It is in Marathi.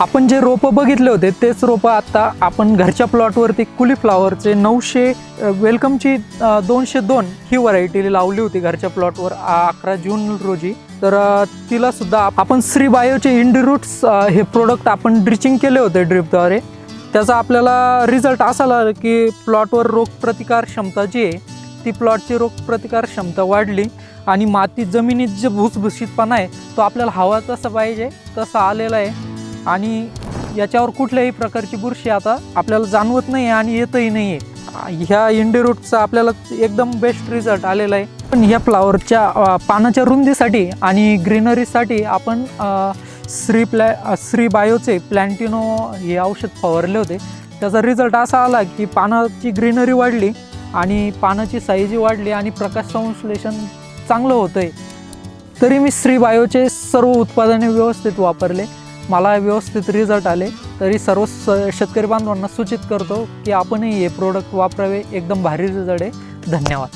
आपण जे रोपं बघितले होते तेच रोपं आता आपण घरच्या प्लॉटवरती कुलीफ्लावरचे नऊशे वेलकमची दोनशे दोन ही व्हरायटी लावली होती घरच्या प्लॉटवर अकरा जून रोजी. तर तिलासुद्धा तिला सुद्धा आपण श्री बायोचे इंडी रूट्स हे प्रोडक्ट आपण ड्रिचिंग केले होते ड्रिपद्वारे. त्याचा आपल्याला रिझल्ट असा लागला की प्लॉटवर रोगप्रतिकार क्षमता जी आहे ती प्लॉटची रोगप्रतिकार क्षमता वाढली आणि माती जमिनीत जे भुसभुशीतपणा आहे तो आपल्याला हवा तसा पाहिजे तसा आलेला आहे. आणि याच्यावर कुठल्याही प्रकारची बुरशी आता आपल्याला जाणवत नाही आहे आणि येतही नाही आहे ह्या इंडिरूटचा आपल्याला एकदम बेस्ट रिझल्ट आलेला आहे. पण ह्या फ्लावरच्या पानाच्या रुंदीसाठी आणि ग्रीनरीसाठी आपण श्री प्लॅ श्री बायोचे प्लॅन्टिनो हे औषध फवारले होते. त्याचा रिझल्ट असा आला की पानाची ग्रीनरी वाढली आणि पानाची साईजही वाढली आणि प्रकाश संश्लेषण चांगलं होतं आहे तरी मी श्री बायोचे सर्व उत्पादने व्यवस्थित वापरले. मला व्यवस्थित रिझल्ट आले तरी सर्व स शेतकरी बांधवांना सूचित करतो की आपणही हे प्रोडक्ट वापरावे. एकदम भारी रिझल्ट आहे. धन्यवाद.